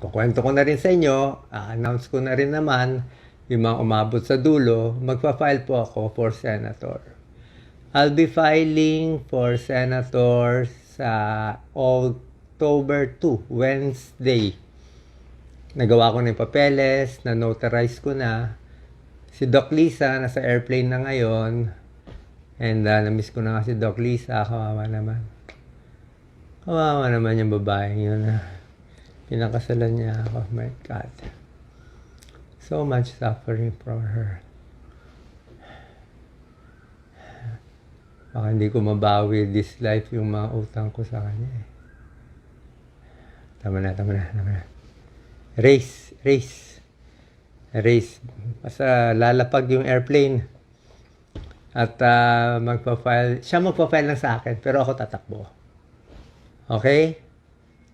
kukwento ko na rin sa inyo, announce ko na rin naman yung mga umabot sa dulo, magpa-file po ako for senator. I'll be filing for senator sa October 2, Wednesday. Nagawa ko na yung papeles, na-notarize ko na. Si Doc Lisa, nasa airplane na ngayon. And uh, na-miss ko na nga si Doc Lisa, kawawa naman. Kawawa naman yung babaeng yun. Pinakasalan niya ako. My God. So much suffering for her. Baka hindi ko mabawi this life yung mga utang ko sa kanya eh. Tama na, tama na, tama na. Race, race. Race. Basta lalapag yung airplane. At ah, magpa-file. Siya magpa-file lang sa akin, pero ako tatakbo. Okay?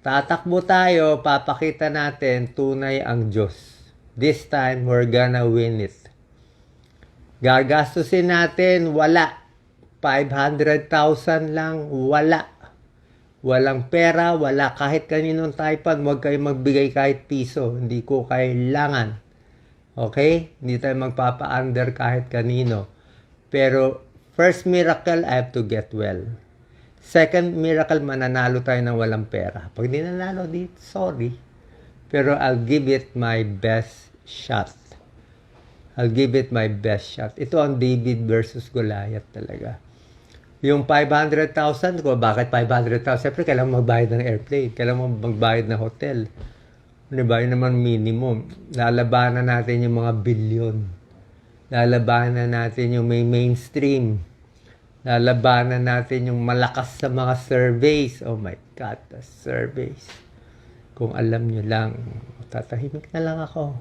Tatakbo tayo, papakita natin tunay ang Diyos. This time, we're gonna win it. Gagastusin natin, wala. 500,000 lang, wala. Walang pera, wala kahit kaninong taipan, huwag kayo magbigay kahit piso. Hindi ko kailangan. Okay? Hindi tayo magpapa-under kahit kanino. Pero, first miracle, I have to get well. Second miracle, mananalo tayo ng walang pera. Pag di nanalo, di, sorry. Pero I'll give it my best shot. I'll give it my best shot. Ito ang David versus Goliath talaga. Yung 500,000 ko, bakit 500,000? Siyempre, kailangan magbayad ng airplane. Kailangan magbayad ng hotel. Di ba? Yun naman minimum. Lalabanan natin yung mga bilyon. Lalabanan natin yung may mainstream. Lalabanan natin yung malakas sa mga surveys. Oh my God, the surveys. Kung alam nyo lang, tatahimik na lang ako.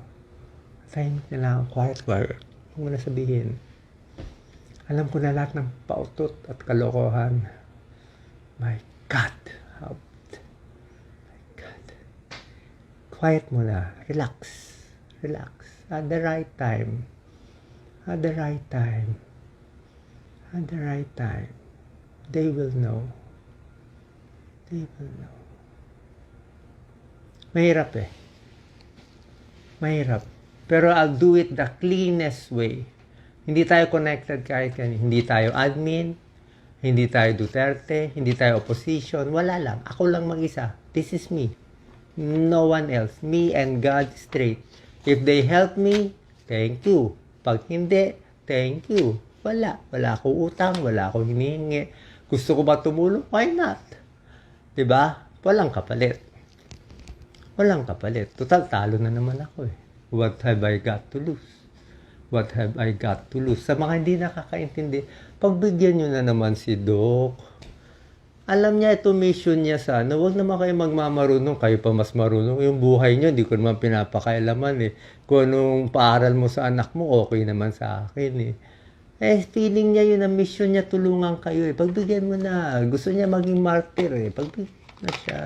Tahimik na lang ako. Quiet, quiet. Huwag mo na sabihin. Alam ko na lahat ng pautot at kalokohan. My God. How... My God. Quiet muna. Relax. Relax. At the right time. At the right time. At the right time. They will know. They will know. Mahirap eh. Mahirap. Pero I'll do it the cleanest way. Hindi tayo connected kahit kanino. Hindi tayo admin, hindi tayo Duterte, hindi tayo opposition. Wala lang. Ako lang mag-isa. This is me. No one else. Me and God straight. If they help me, thank you. Pag hindi, thank you. Wala. Wala akong utang, wala akong hinihingi. Gusto ko ba tumulong? Why not? ba? Walang kapalit. Walang kapalit. Total, talo na naman ako eh. What have I got to lose? What have I got to lose? Sa mga hindi nakakaintindi, pagbigyan nyo na naman si Doc. Alam niya ito mission niya sana. Huwag naman kayo magmamarunong. Kayo pa mas marunong. Yung buhay niyo, hindi ko naman pinapakailaman eh. Kung anong paaral mo sa anak mo, okay naman sa akin eh. Eh, feeling niya yun ang mission niya, tulungan kayo eh. Pagbigyan mo na. Gusto niya maging martyr eh. Pagbigyan na siya.